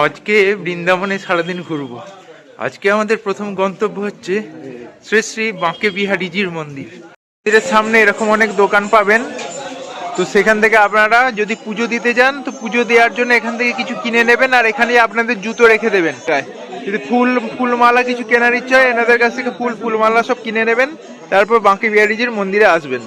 আজকে বৃন্দাবনে সারাদিন ঘুরবো। আজকে আমাদের প্রথম গন্তব্য হচ্ছে শ্রী শ্রী বাঁকে বিহারিজির মন্দির। মন্দিরের সামনে এরকম অনেক দোকান পাবেন। তো সেখান থেকে আপনারা যদি পুজো দিতে যান, তো পুজো দেওয়ার জন্য এখান থেকে কিছু কিনে নেবেন আর এখানে আপনাদের জুতো রেখে দেবেন। যদি ফুল, ফুলমালা কিছু কেনার ইচ্ছা হয়, এনাদের কাছ থেকে ফুল, ফুলমালা সব কিনে নেবেন। তারপর বাঁকে বিহারিজির মন্দিরে আসবেন।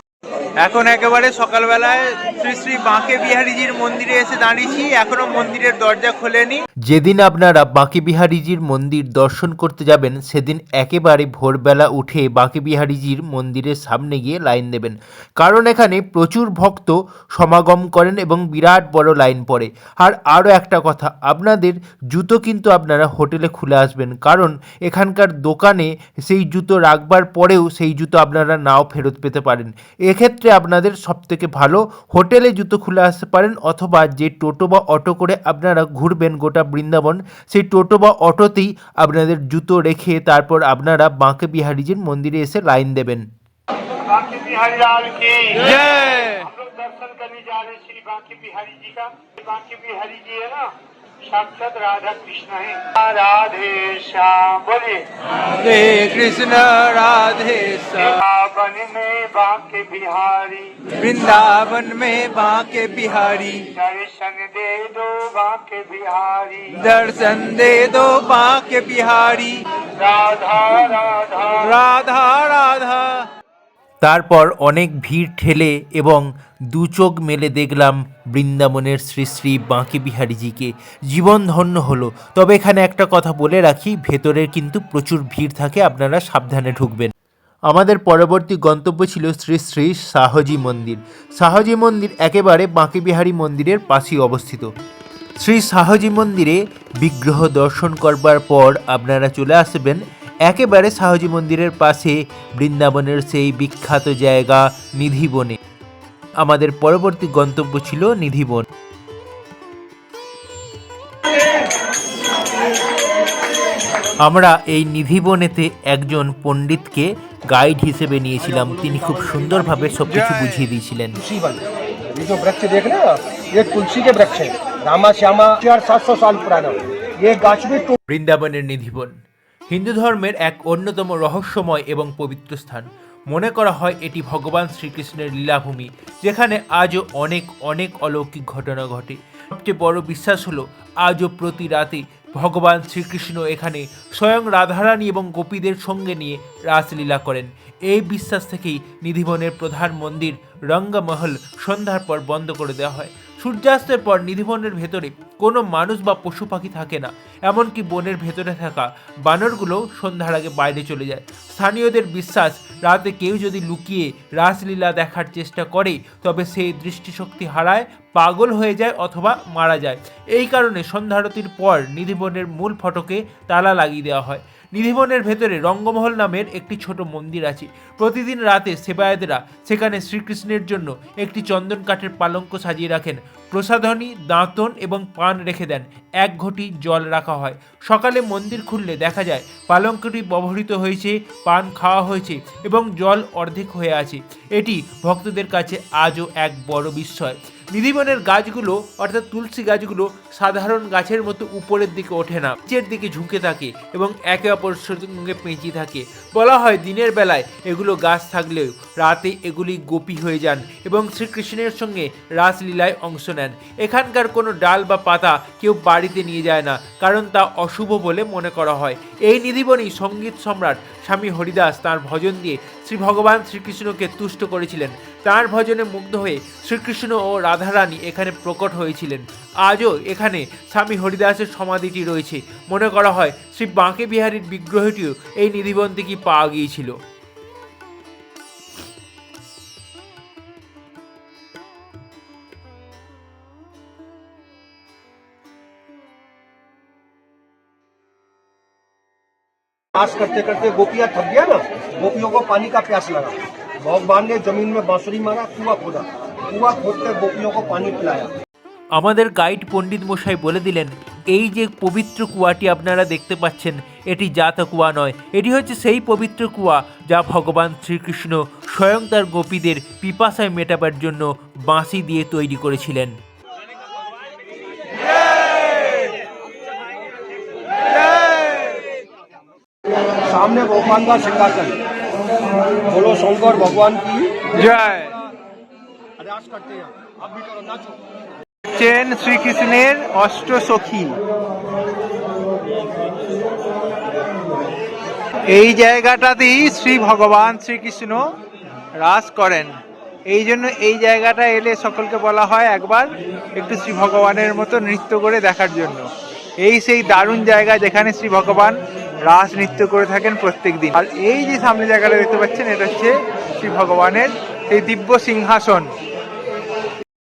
এখন একেবারে সকালবেলায় শ্রী শ্রী বাঁকে বিহারীজির মন্দিরে এসে দাঁড়িয়েছি, এখনও মন্দিরের দরজা খোলেনি। যেদিন আপনারা বাঁকে বিহারীজির মন্দির দর্শন করতে যাবেন, সেদিন একেবারে ভোরবেলা উঠে বাঁকে বিহারীজির মন্দিরের সামনে গিয়ে লাইন দেবেন। কারণ এখানে প্রচুর ভক্ত সমাগম করেন এবং বিরাট বড় লাইন পড়ে। আর আরও একটা কথা, আপনাদের জুতো কিন্তু আপনারা হোটেলে খুলে আসবেন। কারণ এখানকার দোকানে সেই জুতো রাখবার পরেও সেই জুতো আপনারা নাও ফেরত পেতে পারেন। এক্ষেত্রে আপনাদের সবথেকে ভালো হোটেলে জুতো খুলে আসতে পারেন অথবা যে টোটো বা অটো করে আপনারা ঘুরবেন গোটা বৃন্দাবন সেই টোটো বা অটোতেই আপনাদের জুতো রেখে তারপর আপনারা বাঁকে বিহারীজির মন্দিরে এসে লাইন দেবেন बांकी बिहारी लाल की জয় हम लोग दर्शन करने जा रहे हैं श्री बांकी बिहारी जी का बांकी बिहारी जी है ना साक्षात राधा कृष्ण है। राधे श्याम बोलिए। राधे कृष्ण राधे श्याम। में बांके बिहारी। वृंदावन में बांके बिहारी। दर्शन दे दो बांके बिहारी। दर्शन दे दो बांके बिहारी। राधा राधा। राधा राधा। তারপর অনেক ভিড় ঠেলে এবং দু চোখ মেলে দেখলাম বৃন্দাবনের শ্রী শ্রী বাঁকে বিহারীজিকে। জীবন ধন্য হলো। তবে এখানে একটা কথা বলে রাখি, ভেতরের কিন্তু প্রচুর ভিড় থাকে, আপনারা সাবধানে ঢুকবেন। আমাদের পরবর্তী গন্তব্য ছিল শ্রী শ্রী শাহজি মন্দির। শাহজি মন্দির একেবারে বাঁকে বিহারী মন্দিরের পাশেই অবস্থিত। শ্রী শাহজি মন্দিরে বিগ্রহ দর্শন করবার পর আপনারা চলে আসবেন একেবারে শাহজি মন্দিরের পাশে বৃন্দাবনের সেই বিখ্যাত জায়গা নিধিবনে আমাদের পরবর্তী গন্তব্য ছিল নিধিবন আমরা এই নিধিবনেতে একজন পণ্ডিতকে গাইড হিসেবে নিয়েছিলাম তিনি খুব সুন্দরভাবে সবকিছু বুঝিয়ে দিয়েছিলেন तुलसी वन ये जो वृक्ष देख रहे हैं आप ये तुलसी के वृक्ष है रामा श्यामा चार सात सौ साल पुराना ये गाछ भी टूट বৃন্দাবনের নিধিবন হিন্দু ধর্মের এক অন্যতম রহস্যময় এবং পবিত্র স্থান। মনে করা হয় এটি ভগবান শ্রীকৃষ্ণের লীলাভূমি, যেখানে আজও অনেক অনেক অলৌকিক ঘটনা ঘটে। সবচেয়ে বড় বিশ্বাস হলো, আজও প্রতি রাতে ভগবান শ্রীকৃষ্ণ এখানে স্বয়ং রাধারানী এবং গোপীদের সঙ্গে নিয়ে রাসলীলা করেন। এই বিশ্বাস থেকেই নিধিবনের প্রধান মন্দির রঙ্গমহল সন্ধ্যার পর বন্ধ করে দেওয়া হয়। সূর্যাস্তের পর নিধিবনের ভেতরে কোনো মানুষ বা পশু পাখি থাকে না, এমনকি বনের ভেতরে থাকা বানরগুলো সন্ধ্যার আগে বাইরে চলে যায়। স্থানীয়দের বিশ্বাস, রাতে কেউ যদি লুকিয়ে রাসলীলা দেখার চেষ্টা করে, তবে সেই দৃষ্টিশক্তি হারায়, পাগল হয়ে যায় অথবা মারা যায়। এই কারণে সন্ধ্যারতির পর নিধিবনের মূল ফটকে তালা লাগিয়ে দেওয়া হয়। নিধিবনের ভেতরে রঙ্গমহল নামের একটি ছোট মন্দির আছে। প্রতিদিন রাতে সেবায়েতরা সেখানে শ্রীকৃষ্ণের জন্য একটি চন্দন কাঠের পালঙ্ক সাজিয়ে রাখেন। প্রসাধনী, দাঁতন এবং পান রেখে দেন। এক ঘটি জল রাখা হয়। সকালে মন্দির খুললে দেখা যায়, পালঙ্কটি ব্যবহৃত হয়েছে, পান খাওয়া হয়েছে এবং জল অর্ধেক হয়ে আছে। এটি ভক্তদের কাছে আজও এক বড় বিস্ময়। নিধিবনের গাছগুলো, অর্থাৎ তুলসী গাছগুলো সাধারণ গাছের মতো উপরের দিকে ওঠে না, নিচের দিকে ঝুঁকে থাকে এবং একে অপরের সঙ্গে পেঁচিয়ে থাকে। বলা হয় দিনের বেলায় এগুলো গাছ থাকলেও রাতে এগুলি গোপী হয়ে যান এবং শ্রীকৃষ্ণের সঙ্গে রাসলীলায় অংশ নেন। এখানকার কোনো ডাল বা পাতা কেউ বাড়িতে নিয়ে যায় না, কারণ তা অশুভ বলে মনে করা হয়। এই নিধিবনই সংগীত সম্রাট স্বামী হরিদাস তার ভজন দিয়ে শ্রী ভগবান শ্রীকৃষ্ণকে তুষ্ট করেছিলেন। তার ভজনে মুগ্ধ হয়ে শ্রীকৃষ্ণ ও রাধারানী এখানে প্রকট হয়েছিলেন আজও এখানে স্বামী হরিদাসের সমাধিটি রয়েছে মনে করা হয় শ্রী বাঁকে বিহারীর বিগ্রহটিও এই নিধিবন থেকেই পাওয়া গিয়েছিল पास करते करते गोपियां थक गया ना गोपियों को पानी का प्यास लगा ভগবান জমিন মে में মারা কুয়া খোদা কুয়া খোদতে खोद কো পানি को আমাদের গাইড পণ্ডিত মশাই বলে দিলেন এই যে পবিত্র কুয়াটি আপনারা দেখতে পাচ্ছেন এটি জাত কুয়া নয়। এটি হচ্ছে সেই পবিত্র কুয়া যা ভগবান শ্রীকৃষ্ণ স্বয়ং তার গোপীদের পিপাসায় মেটাবার জন্য বাঁশি দিয়ে তৈরি করেছিলেন। সামনে बोलो शंकर भगवान की জয় अरदास करते हैं आप भी करो नाचो চেন শ্রীকৃষ্ণের অষ্ট সখী এই জায়গাটাতেই শ্রী ভগবান শ্রীকৃষ্ণ রাস করেন এই জন্য এই জায়গাটা এলে সকলকে বলা হয় একবার একটু শ্রী ভগবানের মতো নৃত্য করে দেখার জন্য এই সেই দারুণ জায়গা যেখানে শ্রী ভগবান রাস নৃত্য করে থাকেন প্রত্যেক দিন আর এই যে সামনে জায়গাটা দেখতে পাচ্ছেন, এটা হচ্ছে শ্রী ভগবানের এই দিব্য সিংহাসন।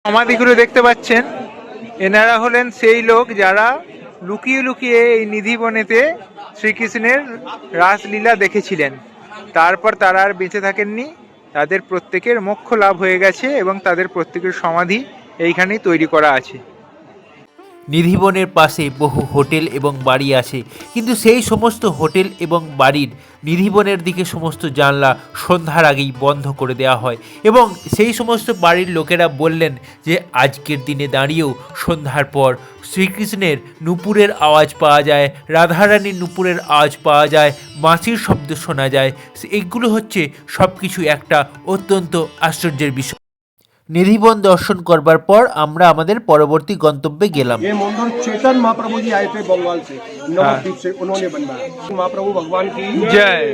সমাধিগুলো দেখতে পাচ্ছেন, এনারা হলেন সেই লোক যারা লুকিয়ে লুকিয়ে এই নিধিবনেতে শ্রীকৃষ্ণের রাসলীলা দেখেছিলেন। তারপর তারা আর বেঁচে থাকেননি। তাদের প্রত্যেকের মোক্ষ লাভ হয়ে গেছে এবং তাদের প্রত্যেকের সমাধি এইখানেই তৈরি করা আছে। নিধিবনের পাশে বহু হোটেল এবং বাড়ি আছে। কিন্তু সেই সমস্ত হোটেল এবং বাড়ির নিধিবনের দিকে সমস্ত জানলা সন্ধ্যার আগেই বন্ধ করে দেওয়া হয় এবং সেই সমস্ত বাড়ির লোকেরা বললেন যে, আজকের দিনে দাঁড়িয়েও সন্ধ্যার পর শ্রীকৃষ্ণের নুপুরের আওয়াজ পাওয়া যায়, রাধারানীর নুপুরের আওয়াজ পাওয়া যায় বাঁশির শব্দ শোনা যায়। এগুলো হচ্ছে সব কিছু একটা অত্যন্ত আশ্চর্যের বিষয়। নিধিবন দর্শন করবার পর আমরা আমাদের পরবর্তী গন্তব্যে গেলাম ये मंदिर चेतन महाप्रभु जी आए थे बंगाल से नवद्वीप से उन्होंने बनवाया महाप्रभु भगवान की জয়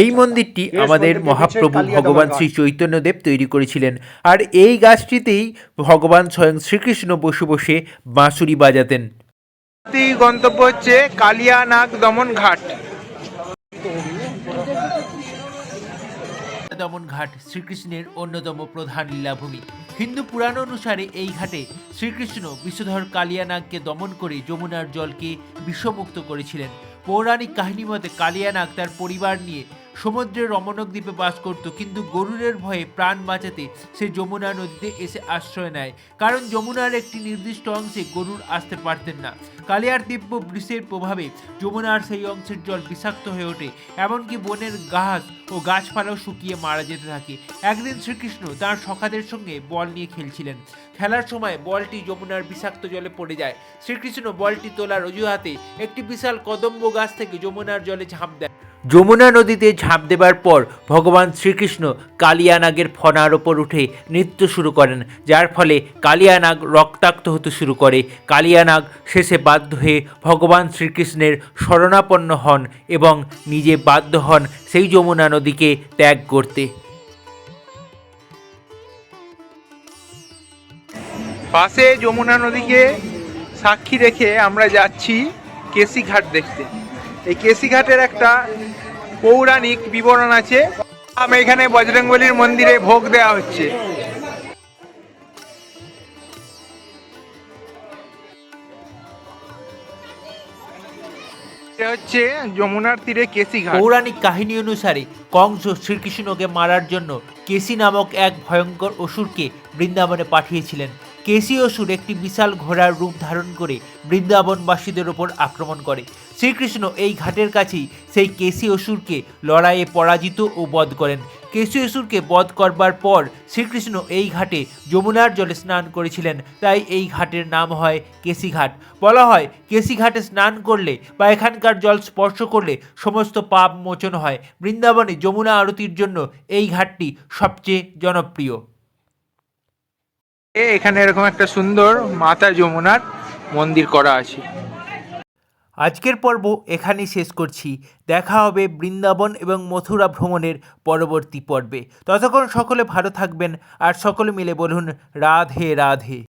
এই মন্দিরটি আমাদের মহাপ্রভু ভগবান শ্রী চৈতন্যদেব তৈরি করেছিলেন আর এই গাছটিতেই ভগবান স্বয়ং শ্রীকৃষ্ণ বসে বসে বাঁশুরি বাজাতেন পরবর্তী গন্তব্য হচ্ছে কালিয়ানাগ দমন ঘাট দমন ঘাট শ্রীকৃষ্ণের অন্যতম প্রধান লীলাভূমি। হিন্দু পুরাণ অনুসারে এই ঘাটে শ্রীকৃষ্ণ বিশ্বধর কালিয়ানাগকে দমন করে যমুনার জলকে বিষমুক্ত করেছিলেন। পৌরাণিক কাহিনী মতে কালিয়ানাগ তার পরিবার নিয়ে সমুদ্রের রমণক দ্বীপে বাস করত, কিন্তু গরুরের ভয়ে প্রাণ বাঁচাতে সে যমুনা নদীতে এসে আশ্রয় নেয়। কারণ যমুনার একটি নির্দিষ্ট অংশে গরুর আসতে পারতেন না। কালিয়ার দিব্য বৃষের প্রভাবে যমুনার সেই অংশের জল বিষাক্ত হয়ে ওঠে, এমনকি বনের ঘাস ও গাছপালাও শুকিয়ে মারা যেতে থাকে। একদিন শ্রীকৃষ্ণ তার সখাদের সঙ্গে বল নিয়ে খেলছিলেন। খেলার সময় বলটি যমুনার বিষাক্ত জলে পড়ে যায়। শ্রীকৃষ্ণ বলটি তোলার অজুহাতে একটি বিশাল কদম্ব গাছ থেকে যমুনার জলে ঝাঁপ দেয় যমুনা নদীতে ঝাঁপ দেবার পর ভগবান শ্রীকৃষ্ণ কালিয়ানাগের ফনার ওপর উঠে নৃত্য শুরু করেন, যার ফলে কালিয়ানাগ রক্তাক্ত হতে শুরু করে। কালিয়ানাগ শেষে বাধ্য হয়ে ভগবান শ্রীকৃষ্ণের শরণাপন্ন হন এবং নিজে বাধ্য হন সেই যমুনা নদীকে ত্যাগ করতে। পাশে যমুনা নদীকে সাক্ষী রেখে আমরা যাচ্ছি কেসি ঘাট দেখতে। এই কেসি ঘাটের একটা পৌরাণিক বিবরণ আছে। আমি এখানে বজরংবলির মন্দিরে ভোগ দেওয়া হচ্ছে। হচ্ছে যমুনার তীরে কেসি পৌরাণিক কাহিনী অনুসারে কংস শ্রীকৃষ্ণকে মারার জন্য কেসি নামক এক ভয়ঙ্কর অসুরকে বৃন্দাবনে পাঠিয়েছিলেন। কেসি অসুর একটি বিশাল ঘোড়ার রূপ ধারণ করে বৃন্দাবনবাসীদের ওপর আক্রমণ করে। শ্রীকৃষ্ণ এই ঘাটের কাছেই সেই কেসি অসুরকে লড়াইয়ে পরাজিত ও বধ করেন। কেসি অসুরকে বধ করবার পর শ্রীকৃষ্ণ এই ঘাটে যমুনার জলে স্নান করেছিলেন। তাই এই ঘাটের নাম হয় কেসি ঘাট বলা হয় কেসি ঘাটে স্নান করলে বা এখানকার জল স্পর্শ করলে সমস্ত পাপ মোচন হয়। বৃন্দাবনে যমুনা আরতির জন্য এই ঘাটটি সবচেয়ে জনপ্রিয়। এখানে এরকম একটা সুন্দর মাতা যমুনার মন্দির করা আছে। আজকের পর্ব এখানেই শেষ করছি। দেখা হবে বৃন্দাবন এবং মথুরা ভ্রমণের পরবর্তী পর্বে। ততক্ষণ সকলে ভালো থাকবেন আর সকলে মিলে বলুন, রাধে রাধে।